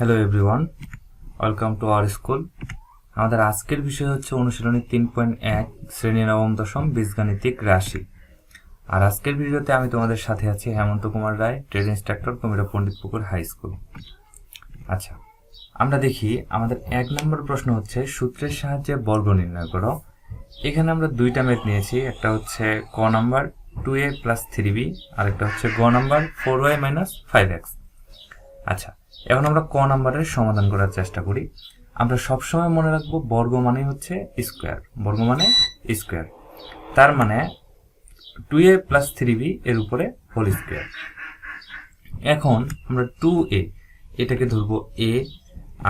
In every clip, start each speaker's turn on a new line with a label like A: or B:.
A: Hello everyone welcome to our school আমাদের আজকের বিষয় হচ্ছে অনুশীলনী তিন পয়েন্ট এক, শ্রেণি নবম দশম বীজগাণিতিক রাশি। আর আজকের ভিডিওতে আমি তোমাদের সাথে আছি Hemanta Kumar Roy trade instructor Kumira Panditpukur high school আচ্ছা আমরা দেখি, আমাদের এক নম্বর প্রশ্ন হচ্ছে, সূত্রের সাহায্যে বর্গ নির্ণয় করো। এখানে আমরা দুইটা ম্যাথ নিয়েছি, একটা হচ্ছে ক number two A plus three B আর একটা হচ্ছে গ number four Y minus five X আচ্ছা এখন আমরা ক নাম্বারের সমাধান করার চেষ্টা করি। আমরা সবসময় মনে রাখব বর্গ মানে হচ্ছে স্কোয়ার। বর্গ মানে স্কোয়ার। তার মানে two A plus three B এর উপরে হোল স্কোয়ার এখন আমরা টু এ এটাকে ধরবো এ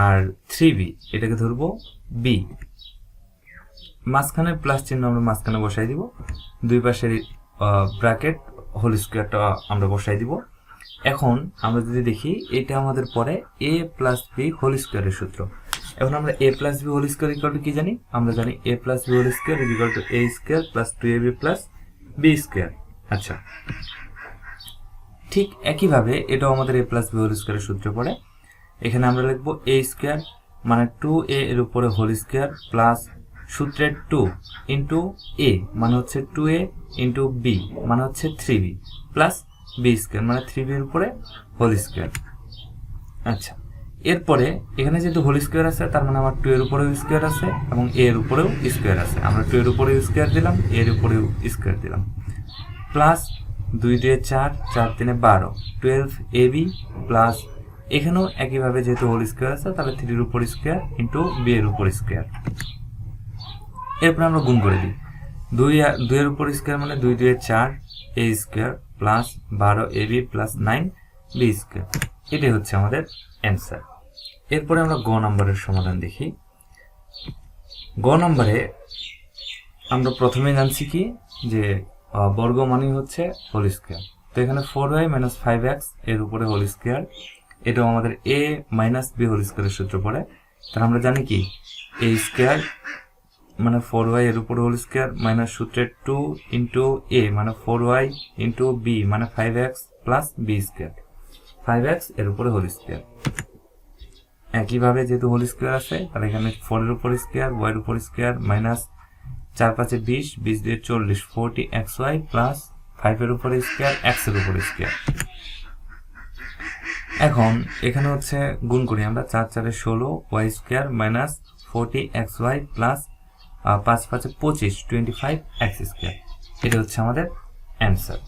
A: আর থ্রি বি এটাকে ধরবো বি মাঝখানে প্লাস চিহ্ন আমরা মাঝখানে বসাই দিব। দুই পাশের ব্র্যাকেট হোল স্কোয়ারটা আমরা বসাই দিব। এখন আমরা যদি দেখি, এটা আমাদের পরে এ প্লাস বি হোল স্কোয়ারের সূত্র। এখন আমরা A plus B whole square equal to কি জানি? আমরা জানি A plus B whole square equal to A square plus two A B plus B square আচ্ছা। ঠিক একইভাবে এটাও আমাদের এ প্লাস বি হোল স্কোয়ারের সূত্র পড়ে এখানে আমরা লিখব এ স্কোয়ার মানে টু এ এর উপরে হোল স্কোয়ার প্লাস সূত্রের টু ইন্টু এ মানে হচ্ছে টু এ ইন্টু বি মানে হচ্ছে three B plus B square মানে থ্রি বির উপরে হোল স্কোয়ার আচ্ছা এরপরে এখানে যেহেতু হোল স্কোয়ার আছে, তার মানে আমার টু এর উপরেও স্কোয়ার আছে এবং এ এর উপরেও স্কোয়ার আছে। আমরা টু এর উপরেও স্কোয়ার দিলাম এর উপরেও স্কোয়ার দিলাম। প্লাস দুই দুয়ে চার চার তিনে বারো। টুয়েলভ এ বি প্লাস এখানেও একইভাবে যেহেতু হোল স্কোয়ার আছে, তাহলে থ্রির উপর স্কোয়ার ইন্টু বি এর উপর স্কোয়ার এরপরে আমরা গুণ করে দিই। দুই, দুইয়ের উপর স্কোয়ার মানে দুই দুয়ে চার এ স্কোয়ার প্লাস বারো A B plus nine B square এটাই হচ্ছে আমাদের অ্যান্সার এরপরে আমরা গ নম্বরের সমাধান দেখি। গ নম্বরে আমরা প্রথমে জানছি কি? যে বর্গ মানে হচ্ছে হোল স্কোয়ার তো এখানে ফোর ওয়াই মাইনাস ফাইভ এক্সের উপরে হোল স্কোয়ার এটাও আমাদের এ মাইনাস বি হোল স্কোয়ারের সূত্র পড়ে। তাহলে আমরা জানি কি? এ স্কোয়ার মানে ফোর ওয়াই এর উপর হোল স্কোয়ার মাইনাস সূত্রের টু ইন্টু এ মানে ফোর ওয়াই ইন্টু বি মানে five X plus B square five এক্সের উপরে হোল স্কোয়ার একইভাবে যেহেতু হোল স্কোয়ার আছে, তাহলে এখানে ফোরের উপর স্কোয়ার ওয়াইয়ের উপর স্কোয়ার মাইনাস চার পাঁচে বিশ বিশ দিয়ে চল্লিশ ফোরটি এক্স ওয়াই প্লাস ফাইভের উপরে স্কোয়ার এক্সের উপর স্কোয়ার এখন এখানে হচ্ছে গুণ করি আমরা, চার চারে ষোলো Y square minus forty X Y plus পাঁচ পাঁচে পঁচিশ টোয়েন্টি ফাইভ এক্স স্কোয়ার এটা হচ্ছে আমাদের অ্যান্সার